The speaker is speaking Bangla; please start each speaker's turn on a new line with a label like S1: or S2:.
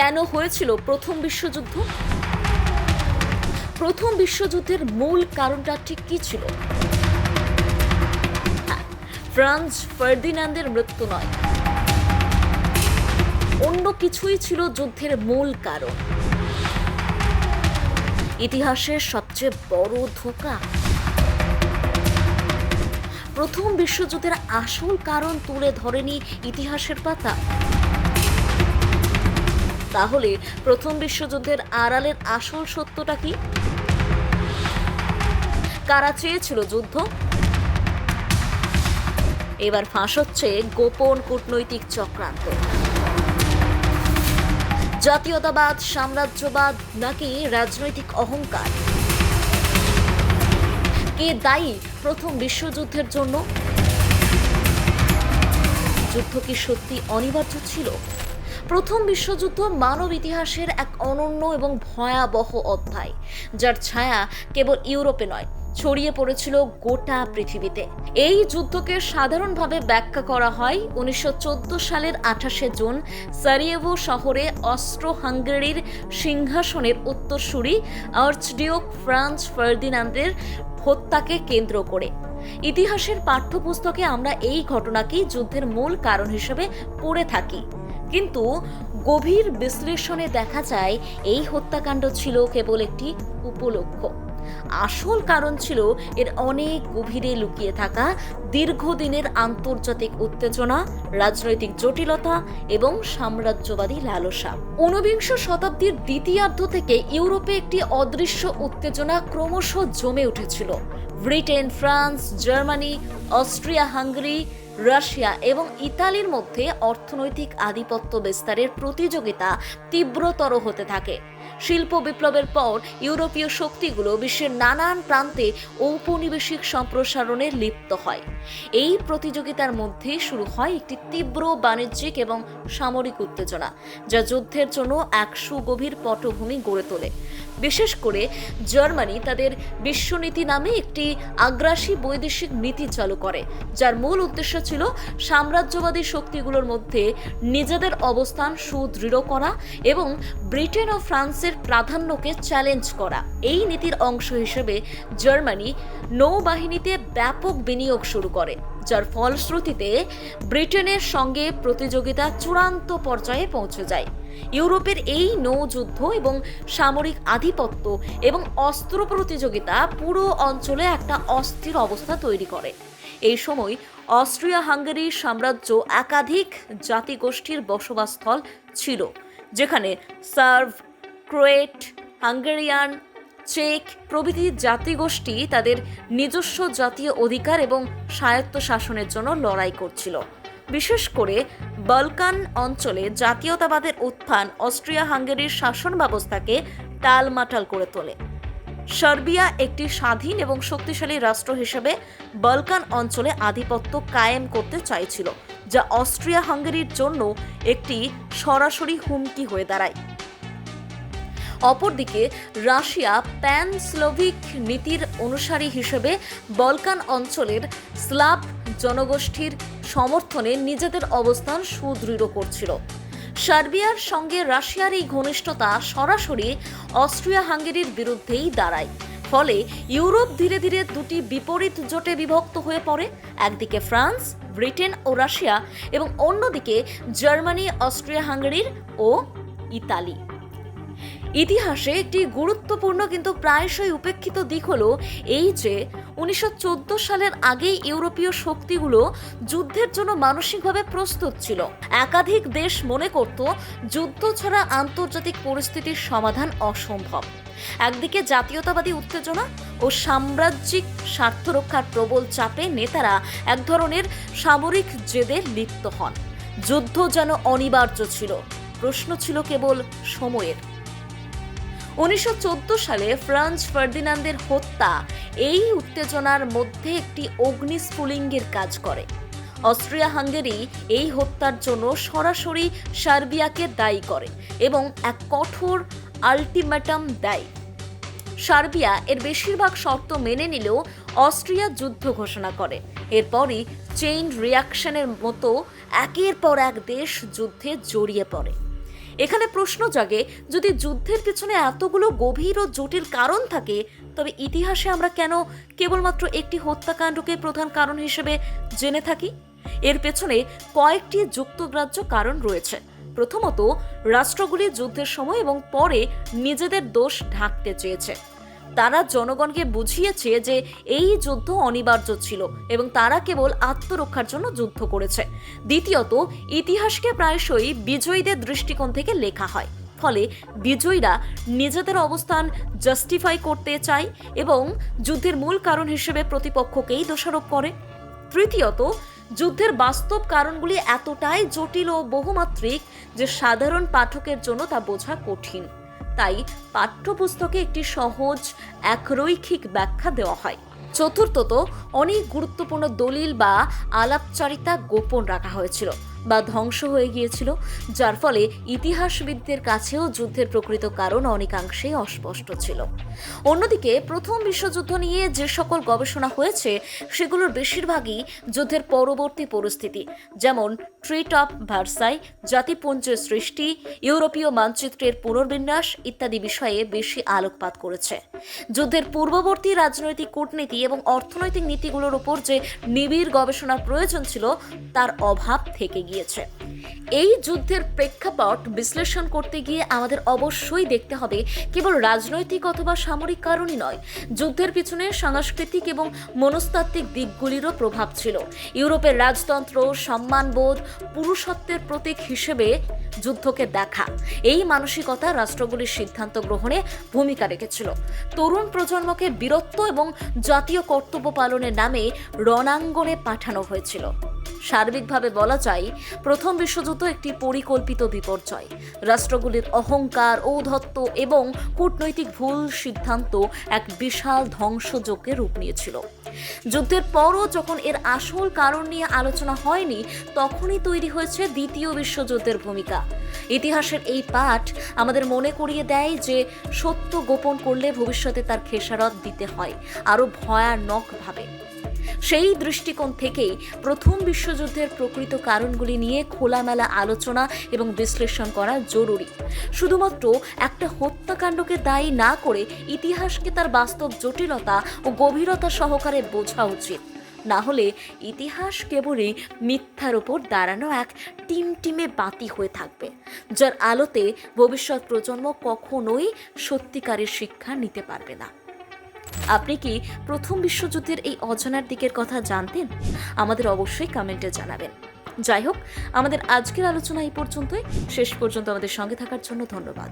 S1: কেন হয়েছিল প্রথম বিশ্বযুদ্ধ? প্রথম বিশ্বযুদ্ধের মূল কারণটা ঠিক কী ছিল? হ্যাঁ, ফ্রান্স ফার্দিনান্দের মৃত্যু নয়। অন্য কিছুই ছিল যুদ্ধের মূল কারণ। ইতিহাসের সবচেয়ে বড় ধোঁকা। প্রথম বিশ্বযুদ্ধের আসল কারণ তুলে ধরেনি ইতিহাসের পাতা। তাহলে প্রথম বিশ্বযুদ্ধের আড়ালের আসল সত্যটা কি? কারা চেয়েছিল যুদ্ধ? এবার ফাঁস হচ্ছে গোপন কূটনৈতিক চক্রান্ত। জাতীয়তাবাদ, সাম্রাজ্যবাদ নাকি রাজনৈতিক অহংকার? কে দায়ী প্রথম বিশ্বযুদ্ধের জন্য? যুদ্ধ কি সত্যি অনিবার্য ছিল? প্রথম বিশ্বযুদ্ধ মানব ইতিহাসের এক অনন্য এবং ভয়াবহ অধ্যায়, যার ছায়া কেবল ইউরোপে নয়, ছড়িয়ে পড়েছিল গোটা পৃথিবীতে। এই যুদ্ধকে সাধারণভাবে ব্যাখ্যা করা হয় উনিশশো চোদ্দ সালের আঠাশে জুন সারিয়েভো শহরে অস্ট্রো হাঙ্গেরির সিংহাসনের উত্তরসূরি আর্চডিওক ফ্রান্স ফার্দিনান্দের হত্যাকে কেন্দ্র করে। ইতিহাসের পাঠ্যপুস্তকে আমরা এই ঘটনাকেই যুদ্ধের মূল কারণ হিসেবে পড়ে থাকি। কিন্তু গভীর বিশ্লেষণে দেখা যায় এই হত্যাকাণ্ড ছিল কেবল একটি উপলক্ষ আসল কারণ ছিল এর অনেক গভীরে লুকিয়ে থাকা দীর্ঘদিনের আন্তর্জাতিক উত্তেজনা, রাজনৈতিক জটিলতা এবং সাম্রাজ্যবাদী লালসা ঊনবিংশ শতাব্দীর দ্বিতীয়ার্ধ থেকে ইউরোপে একটি অদৃশ্য উত্তেজনা ক্রমশ জমে উঠেছিল। Britain, France, Germany, Austria, Hungary Russia এবং ইতালির মধ্যে অর্থনৈতিক আধিপত্য বিস্তারের প্রতিযোগিতা তীব্রতর হতে থাকে। শিল্প বিপ্লবের পর ইউরোপীয় শক্তিগুলো বিশ্বের নানান প্রান্তে ঔপনিবেশিক সম্প্রসারণে লিপ্ত হয়। এই প্রতিযোগিতার মধ্যে শুরু হয় একটি তীব্র বাণিজ্যিক এবং সামরিক উত্তেজনা, যা যুদ্ধের জন্য এক সুগভীর পটভূমি গড়ে তোলে। বিশেষ করে জার্মানি তাদের বিশ্বনীতি নামে একটি আগ্রাসী বৈদেশিক নীতি চালু করে, যার মূল উদ্দেশ্য ছিল সাম্রাজ্যবাদী শক্তিগুলোর মধ্যে নিজেদের অবস্থান সুদৃঢ় করা এবং ব্রিটেন ও ফ্রান্সের প্রাধান্যকে চ্যালেঞ্জ করা। এই নীতির অংশ হিসেবে জার্মানি নৌবাহিনীতে ব্যাপক বিনিয়োগ শুরু করে, যার ফলশ্রুতিতে ব্রিটেনের সঙ্গে প্রতিযোগিতা চূড়ান্ত পর্যায়ে পৌঁছে যায়। ইউরোপের এই নৌযুদ্ধ এবং সামরিক আধিপত্য এবং অস্ত্র প্রতিযোগিতা পুরো অঞ্চলে একটা অস্থির অবস্থা তৈরি করে। এই সময় অস্ট্রিয়া হাঙ্গেরি সাম্রাজ্য একাধিক জাতিগোষ্ঠীর বসবাসস্থল ছিল, যেখানে সার্ভ ক্রোয়েট, হাঙ্গেরিয়ান, চেক প্রভৃতি জাতিগোষ্ঠী তাদের নিজস্ব জাতীয় অধিকার এবং স্বায়ত্ত শাসনের জন্য লড়াই করছিল। বিশেষ করে বলকান অঞ্চলে জাতীয়তাবাদের উত্থান অস্ট্রিয়া হাঙ্গেরির শাসন ব্যবস্থাকে টালমাটাল করে তোলে। সার্বিয়া একটি স্বাধীন এবং শক্তিশালী রাষ্ট্র হিসেবে বলকান অঞ্চলে আধিপত্য কায়েম করতে চাইছিল, যা অস্ট্রিয়া হাঙ্গেরির জন্য একটি সরাসরি হুমকি হয়ে দাঁড়ায়। অপরদিকে রাশিয়া প্যান স্লোভিক নীতির অনুসারী হিসেবে বলকান অঞ্চলের স্লাভ জনগোষ্ঠীর সমর্থনে নিজেদের অবস্থান সুদৃঢ় করছিল। সার্বিয়ার সঙ্গে রাশিয়ার এই ঘনিষ্ঠতা সরাসরি অস্ট্রিয়া হাঙ্গেরির বিরুদ্ধেই দাঁড়ায়। ফলে ইউরোপ ধীরে ধীরে দুটি বিপরীত জোটে বিভক্ত হয়ে পড়ে। একদিকে ফ্রান্স, ব্রিটেন ও রাশিয়া এবং অন্যদিকে জার্মানি অস্ট্রিয়া হাঙ্গেরির ও ইতালি। ইতিহাসে একটি গুরুত্বপূর্ণ কিন্তু প্রায়শই উপেক্ষিত দিক হলো এই যে উনিশশো চোদ্দ সালের আগেই ইউরোপীয় শক্তিগুলো যুদ্ধের জন্য মানসিকভাবে প্রস্তুত ছিল। একাধিক দেশ মনে করত যুদ্ধ ছাড়া আন্তর্জাতিক পরিস্থিতির সমাধান অসম্ভব। একদিকে জাতীয়তাবাদী উত্তেজনা ও সাম্রাজ্যিক স্বার্থ রক্ষার প্রবল চাপে নেতারা এক ধরনের সামরিক জেদে লিপ্ত হন। যুদ্ধ যেন অনিবার্য ছিল। প্রশ্ন ছিল কেবল সময়ের। উনিশশো চোদ্দ সালে ফ্রান্স ফার্দিনান্দের হত্যা এই উত্তেজনার মধ্যে একটি অগ্নিস্ফুলিঙ্গের কাজ করে। অস্ট্রিয়া হাঙ্গেরি এই হত্যার জন্য সরাসরি সার্বিয়াকে দায়ী করে এবং এক কঠোর আলটিমেটাম দেয়। সার্বিয়া এর বেশিরভাগ শর্ত মেনে নিলেও অস্ট্রিয়া যুদ্ধ ঘোষণা করে। এরপরই চেইন রিয়াকশনের মতো একের পর এক দেশ যুদ্ধে জড়িয়ে পড়ে। এখানে প্রশ্ন জাগে, যদি যুদ্ধের পিছনে এতগুলো গভীর ও জটিল কারণ থাকে, তবে ইতিহাসে আমরা কেন কেবলমাত্র একটি হত্যাকাণ্ডকে প্রধান কারণ হিসেবে জেনে থাকি? এর পেছনে কয়েকটি যুক্তগ্রাহ্য কারণ রয়েছে। প্রথমত, রাষ্ট্রগুলি যুদ্ধের সময় এবং পরে নিজেদের দোষ ঢাকতে চেয়েছে। তারা জনগণকে বুঝিয়েছে যে এই যুদ্ধ অনিবার্য ছিল এবং তারা কেবল আত্মরক্ষার জন্য যুদ্ধ করেছে। দ্বিতীয়ত, ইতিহাসকে প্রায়শই বিজয়ীদের দৃষ্টিকোণ থেকে লেখা হয়। ফলে বিজয়ীরা নিজেদের অবস্থান জাস্টিফাই করতে চায় এবং যুদ্ধের মূল কারণ হিসেবে প্রতিপক্ষকেই দোষারোপ করে। তৃতীয়ত, যুদ্ধের বাস্তব কারণগুলি এতটাই জটিল ও বহুমাত্রিক যে সাধারণ পাঠকের জন্য তা বোঝা কঠিন। তাই পাঠ্যপুস্তকে একটি সহজ একরৈখিক ব্যাখ্যা দেওয়া হয়। চতুর্থত, অনেক গুরুত্বপূর্ণ দলিল বা আলাপচারিতা গোপন রাখা হয়েছিল। বা ধ্বংস হয়ে গিয়েছিল, যার ফলে ইতিহাসবিদদের কাছেও যুদ্ধের প্রকৃত কারণ অনেকাংশেই অস্পষ্ট ছিল। অন্যদিকে প্রথম বিশ্বযুদ্ধ নিয়ে যে সকল গবেষণা হয়েছে, সেগুলোর বেশিরভাগই যুদ্ধের পরবর্তী পরিস্থিতি, যেমন ট্রিট অফ ভার্সাই, জাতিপুঞ্জের সৃষ্টি, ইউরোপীয় মানচিত্রের পুনর্বিন্যাস ইত্যাদি বিষয়ে বেশি আলোকপাত করেছে। যুদ্ধের পূর্ববর্তী রাজনৈতিক কূটনীতি এবং অর্থনৈতিক নীতিগুলোর উপর যে নিবিড় গবেষণার প্রয়োজন ছিল, তার অভাব থেকে গিয়েছে। এই যুদ্ধের প্রেক্ষাপট বিশ্লেষণ করতে গিয়ে আমাদের অবশ্যই দেখতে হবে কেবল রাজনৈতিক অথবা সামরিক কারণই নয়, যুদ্ধের পিছনে সাংস্কৃতিক এবং মনস্তাত্ত্বিক দিকগুলিরও প্রভাব ছিল। ইউরোপের রাজতন্ত্র, সম্মানবোধ, পুরুষত্বের প্রতীক হিসেবে যুদ্ধকে দেখা। এই মানসিকতা রাষ্ট্রগুলির সিদ্ধান্ত গ্রহণে ভূমিকা রেখেছিল। তরুণ প্রজন্মকে বীরত্ব এবং জাতীয় কর্তব্য পালনের নামে রণাঙ্গনে পাঠানো হয়েছিল। সার্বিকভাবে বলা যায়, প্রথম বিশ্বযুদ্ধ একটি পরিকল্পিত বিপর্যয়। রাষ্ট্রগুলির অহংকার, ঔদ্ধত্য এবং কূটনৈতিক ভুল সিদ্ধান্ত এক বিশাল ধ্বংসযজ্ঞের রূপ নিয়েছিল। যুদ্ধের পরও যখন এর আসল কারণ নিয়ে আলোচনা হয়নি, তখনই তৈরি হয়েছে দ্বিতীয় বিশ্বযুদ্ধের ভূমিকা। ইতিহাসের এই পাঠ আমাদের মনে করিয়ে দেয় যে, সত্য গোপন করলে ভবিষ্যতে তার খেসারত দিতে হয়, আরও ভয়ানকভাবে। সেই দৃষ্টিকোণ থেকেই প্রথম বিশ্বযুদ্ধের প্রকৃত কারণগুলি নিয়ে খোলামেলা আলোচনা এবং বিশ্লেষণ করা জরুরি। শুধুমাত্র একটা হত্যাকাণ্ডকে দায়ী না করে ইতিহাসকে তার বাস্তব জটিলতা ও গভীরতা সহকারে বোঝা উচিত। না হলে ইতিহাস কেবলই মিথ্যার ওপর দাঁড়ানো এক টিমটিমে বাতি হয়ে থাকবে, যার আলোতে ভবিষ্যৎ প্রজন্ম কখনোই সত্যিকারের শিক্ষা নিতে পারবে না। আপনি কি প্রথম বিশ্বযুদ্ধের এই অজানার দিকের কথা জানতেন? আমাদের অবশ্যই কমেন্টে জানাবেন। যাই হোক, আমাদের আজকের আলোচনা এই পর্যন্তই। শেষ পর্যন্ত আমাদের সঙ্গে থাকার জন্য ধন্যবাদ।